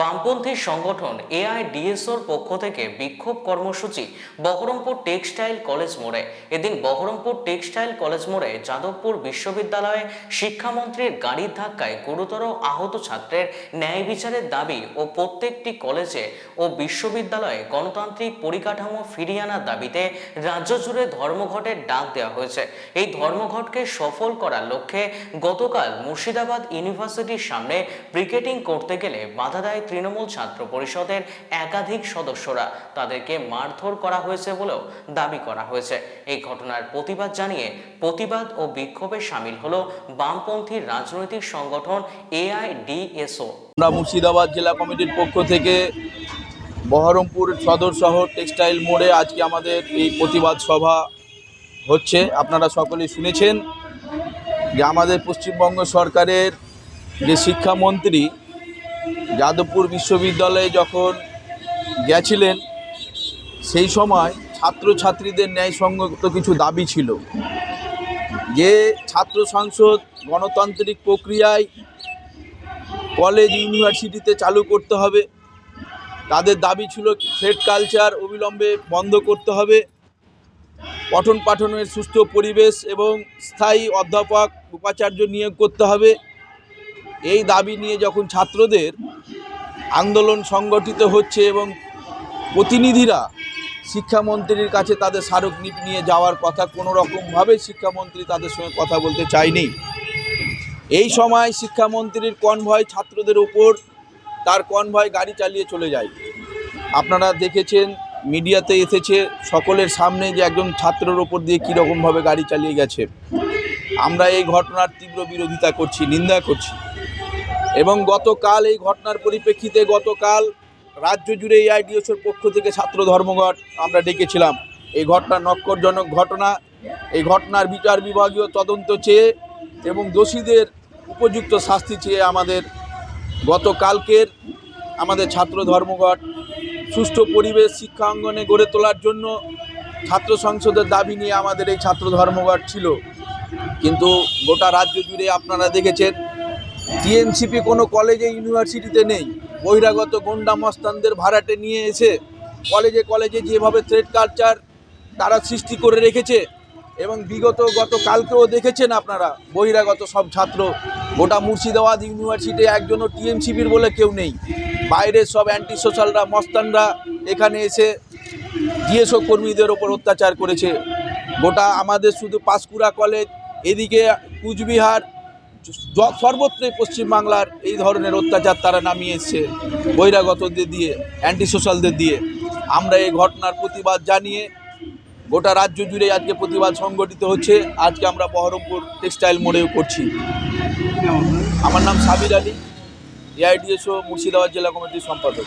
বামপন্থী সংগঠন এআইডিএসওর পক্ষ থেকে বিক্ষোভ কর্মসূচি বহরমপুর টেক্সটাইল কলেজ মোড়ে। এদিন বহরমপুর টেক্সটাইল কলেজ মোড়ে যাদবপুর বিশ্ববিদ্যালয়ে শিক্ষামন্ত্রীর গাড়ির ধাক্কায় গুরুতর আহত ছাত্রের ন্যায় বিচারের দাবি ও প্রত্যেকটি কলেজে ও বিশ্ববিদ্যালয়ে গণতান্ত্রিক পরিকাঠামো ফিরিয়ে আনার দাবিতে রাজ্য জুড়ে ধর্মঘটের ডাক দেওয়া হয়েছে। এই ধর্মঘটকে সফল করার লক্ষ্যে গতকাল মুর্শিদাবাদ ইউনিভার্সিটির সামনে ব্রিকেটিং করতে গেলে বাধা দেয় তৃণমূল ছাত্র পরিষদের একাধিক সদস্যরা তাদেরকে মারধর করা হয়েছে বলেও দাবি করা হয়েছে। এই ঘটনার প্রতিবাদ জানিয়ে প্রতিবাদ ও বিক্ষোভে সামিল হলো বামপন্থী রাজনৈতিক সংগঠন এআইডিএসও। আমরা মুর্শিদাবাদ জেলা কমিটির পক্ষ থেকে বহরমপুর সদর শহর টেক্সটাইল মোড়ে আজকে আমাদের এই প্রতিবাদ সভা হচ্ছে। আপনারা সকলেই শুনেছেন যে আমাদের পশ্চিমবঙ্গ সরকারের যে শিক্ষামন্ত্রী যাদবপুর বিশ্ববিদ্যালয়ে যখন গেছিলেন, সেই সময় ছাত্রছাত্রীদের ন্যায়সঙ্গত কিছু দাবি ছিল। যে ছাত্র সংসদ গণতান্ত্রিক প্রক্রিয়ায় কলেজ, ইউনিভার্সিটিতে চালু করতে হবে, তাদের দাবি ছিল থ্রেড কালচার অবিলম্বে বন্ধ করতে হবে, পঠন পাঠনের সুস্থ পরিবেশ এবং স্থায়ী অধ্যাপক উপাচার্য নিয়োগ করতে হবে। এই দাবি নিয়ে যখন ছাত্রদের আন্দোলন সংগঠিত হচ্ছে এবং প্রতিনিধিরা শিক্ষামন্ত্রীর কাছে তাদের স্মারকলিপি নিয়ে যাওয়ার কথা কোনো রকমভাবে শিক্ষামন্ত্রী তাদের সঙ্গে কথা বলতে চায়নি। এই সময় শিক্ষামন্ত্রীর কনভয় ছাত্রদের ওপর তার কনভয় গাড়ি চালিয়ে চলে যায়। আপনারা দেখেছেন, মিডিয়াতে এসেছে, সকলের সামনে যে একজন ছাত্রের ওপর দিয়ে কীরকমভাবে গাড়ি চালিয়ে গেছে। আমরা এই ঘটনার তীব্র বিরোধিতা করছি, নিন্দা করছি। এবং গতকাল এই ঘটনার পরিপ্রেক্ষিতে গতকাল রাজ্য জুড়ে এআইডিএসের পক্ষ থেকে ছাত্র ধর্মঘট আমরা ডেকেছিলাম। এই ঘটনা নক্করজনক ঘটনা। এই ঘটনার বিচার বিভাগীয় তদন্ত চেয়ে এবং দোষীদের উপযুক্ত শাস্তি চেয়ে আমাদের গতকালকের আমাদের ছাত্র ধর্মঘট সুষ্ঠু পরিবেশ শিক্ষা অঙ্গনে গড়ে তোলার জন্য ছাত্র সংসদের দাবি নিয়ে আমাদের এই ছাত্র ধর্মঘট ছিল। কিন্তু গোটা রাজ্য জুড়ে আপনারা দেখেছেন টিএমসিপি কোনো কলেজে, ইউনিভার্সিটিতে নেই। বহিরাগত গন্ডা মস্তানদের ভাড়াটে নিয়ে এসে কলেজে কলেজে যেভাবে থ্রেড কালচার তারা সৃষ্টি করে রেখেছে এবং বিগত গত কালকেও দেখেছেন আপনারা, বহিরাগত সব ছাত্র, গোটা মুর্শিদাবাদ ইউনিভার্সিটি একজনও টিএমসিপির বলে কেউ নেই। বাইরের সব অ্যান্টি সোশ্যালরা মস্তানরা এখানে এসে ডিএসও কর্মীদের ওপর অত্যাচার করেছে। গোটা আমাদের শুধু পাঁশকুড়া কলেজ, এদিকে কুচবিহার সর্বত্রই পশ্চিমবাংলার এই ধরনের অত্যাচার তারা নামিয়ে এসছে বহিরাগতদের দিয়ে অ্যান্টি সোশ্যালদের দিয়ে। আমরা এই ঘটনার প্রতিবাদ জানিয়ে গোটা রাজ্য জুড়ে আজকে প্রতিবাদ সংগঠিত হচ্ছে। আজকে আমরা বহরমপুর টেক্সটাইল মোড়েও করছি। আমার নাম সাবির আলী, এআইডিএসও মুর্শিদাবাদ জেলা কমিটির সম্পাদক।